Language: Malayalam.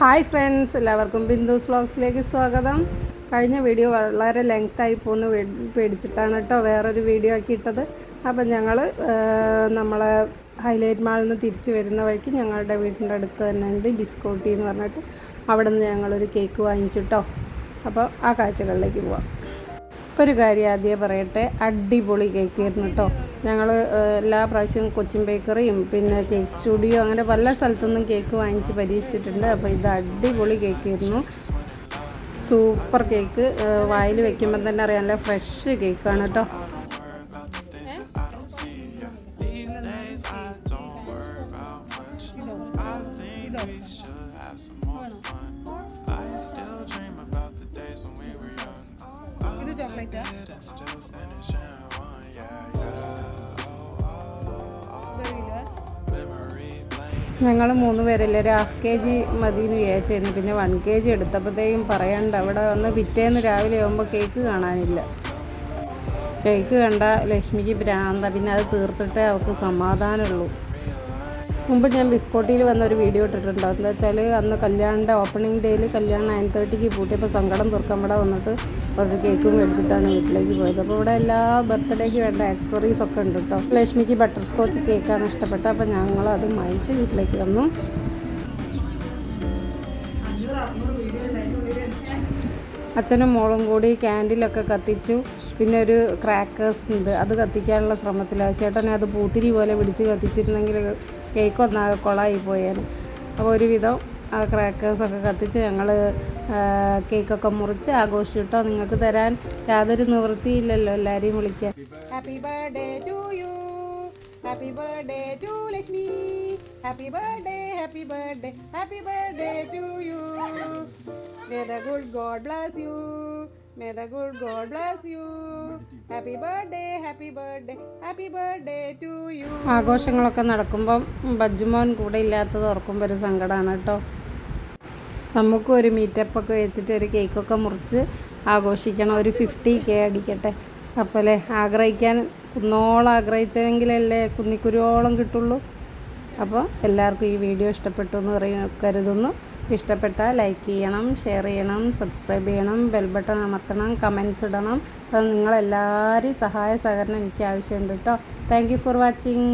ഹായ് ഫ്രണ്ട്സ് എല്ലാവർക്കും ബിന്ദുസ് വ്ളോഗ്സിലേക്ക് സ്വാഗതം. കഴിഞ്ഞ വീഡിയോ വളരെ ലെങ്തായി പോകുന്ന പേടിച്ചിട്ടാണ് കേട്ടോ വേറൊരു വീഡിയോ ആക്കി ഇട്ടത്. അപ്പം ഞങ്ങൾ നമ്മളെ ഹൈലൈറ്റ് മാളിൽ നിന്ന് തിരിച്ചു വരുന്ന വഴിക്ക് ഞങ്ങളുടെ വീടിന്റെ അടുത്ത് തന്നെ ഉണ്ട് ബിസ്കോട്ടി എന്ന് പറഞ്ഞിട്ട്. അവിടെ നിന്ന് ഞങ്ങളൊരു കേക്ക് വാങ്ങിച്ചിട്ടോ അപ്പോൾ ആ കാഴ്ചകളിലേക്ക് പോവാം. ഒരു കാര്യം ആദ്യം പറയട്ടെ. അടിപൊളി കേക്ക് ആയിരുന്നു കേട്ടോ ഞങ്ങൾ എല്ലാ പ്രാവശ്യവും കൊച്ചിൻ ബേക്കറിയും പിന്നെ കേക്ക് സ്റ്റുഡിയോ അങ്ങനെ പല സ്ഥലത്തുനിന്നും കേക്ക് വാങ്ങിച്ച് പരീക്ഷിച്ചിട്ടുണ്ട്. അപ്പോൾ ഇത് അടിപൊളി കേക്ക് ആയിരുന്നു. സൂപ്പർ കേക്ക് വായിൽ വെക്കുമ്പോൾ തന്നെ അറിയാം നല്ല ഫ്രഷ് കേക്കാണ് കേട്ടോ ചോക്ലേറ്റാ ഞങ്ങൾ മൂന്ന് പേരല്ലേ ഒരു ഹാഫ് കെ ജി മതി എന്ന് വിചാരിച്ചിരുന്നു പിന്നെ വൺ കെ ജി എടുത്തപ്പോഴത്തേക്കും പറയണ്ട അവിടെ വന്ന് പിറ്റേന്ന് രാവിലെ ആകുമ്പോൾ കേക്ക് കാണാനില്ല. കേക്ക് കണ്ട ലക്ഷ്മിക്ക് ഭ്രാന്ത. പിന്നെ അത് തീർത്തിട്ടേ അവൾക്ക് സമാധാനമുള്ളൂ. മുമ്പ് ഞാൻ ബിസ്കോട്ടിയിൽ വന്ന ഒരു വീഡിയോ ഇട്ടിട്ടുണ്ട് എന്താ വെച്ചാൽ അന്ന് കല്യാണിന്റെ ഓപ്പണിംഗ് ഡേയിൽ കല്യാണം നയൻ തേർട്ടിക്ക് പൂട്ടിയപ്പോൾ സങ്കടം തുറക്കാൻ ഇവിടെ വന്നിട്ട് കുറച്ച് കേക്കും മേടിച്ചിട്ടാണ് വീട്ടിലേക്ക് പോയത്. അപ്പോൾ ഇവിടെ എല്ലാ ബർത്ത്ഡേക്ക് വേണ്ട ആക്സറീസ് ഒക്കെ ഉണ്ട് കേട്ടോ ലക്ഷ്മിക്ക് ബട്ടർ സ്കോച്ച് കേക്കാണ് ഇഷ്ടപ്പെട്ടത്. അപ്പോൾ ഞങ്ങൾ അത് വാങ്ങിച്ച് വീട്ടിലേക്ക് വന്നു. അച്ഛനും മോളും കൂടി ക്യാൻഡിലൊക്കെ കത്തിച്ചു. പിന്നെ ഒരു ക്രാക്കേഴ്സ് ഉണ്ട്. അത് കത്തിക്കാനുള്ള ശ്രമത്തിലാണ് ചേട്ടനെ അത് പൂത്തിരി പോലെ പിടിച്ച് കത്തിച്ചിരുന്നെങ്കിൽ കേക്ക് ഒന്നാകെ കൊളായി പോയേനെ. അപ്പോൾ ഒരുവിധം ആ ക്രാക്കേഴ്സൊക്കെ കത്തിച്ച് ഞങ്ങൾ കേക്കൊക്കെ മുറിച്ച് ആഘോഷിച്ചിട്ടോ നിങ്ങൾക്ക് തരാൻ യാതൊരു നിവൃത്തിയില്ലല്ലോ എല്ലാവരെയും വിളിക്കാൻ. Happy birthday to you happy birthday to Lakshmi happy birthday happy birthday happy birthday to you May the good God bless you. May the good God bless you. Happy birthday, happy birthday, happy birthday to you. ആഘോഷങ്ങളൊക്കെ നടക്കുമ്പം ബജ്ജുമോൻ കൂടെ ഇല്ലാത്തത് ഓർക്കുമ്പോൾ ഒരു സങ്കടമാണ് കേട്ടോ നമുക്കും ഒരു മീറ്റപ്പൊക്കെ വെച്ചിട്ട് ഒരു കേക്കൊക്കെ മുറിച്ച് ആഘോഷിക്കണം ഒരു ഫിഫ്റ്റി കെ അടിക്കട്ടെ അപ്പോൾ അല്ലേ ആഗ്രഹിക്കാൻ കുന്നോളം ആഗ്രഹിച്ചെങ്കിലല്ലേ കുന്നിക്കുരുവോളം കിട്ടുള്ളൂ അപ്പോൾ എല്ലാവർക്കും ഈ വീഡിയോ ഇഷ്ടപ്പെട്ടു എന്ന് പറയ കരുതുന്നു ഇഷ്ടപ്പെട്ടാൽ ലൈക്ക് ചെയ്യണം ഷെയർ ചെയ്യണം സബ്സ്ക്രൈബ് ചെയ്യണം ബെൽ ബട്ടൺ അമർത്തണം കമൻസ് ഇടണം. അത് നിങ്ങളെല്ലാവരെയും സഹായ സഹകരണം എനിക്ക് ആവശ്യമുണ്ട് കേട്ടോ. Thank for watching.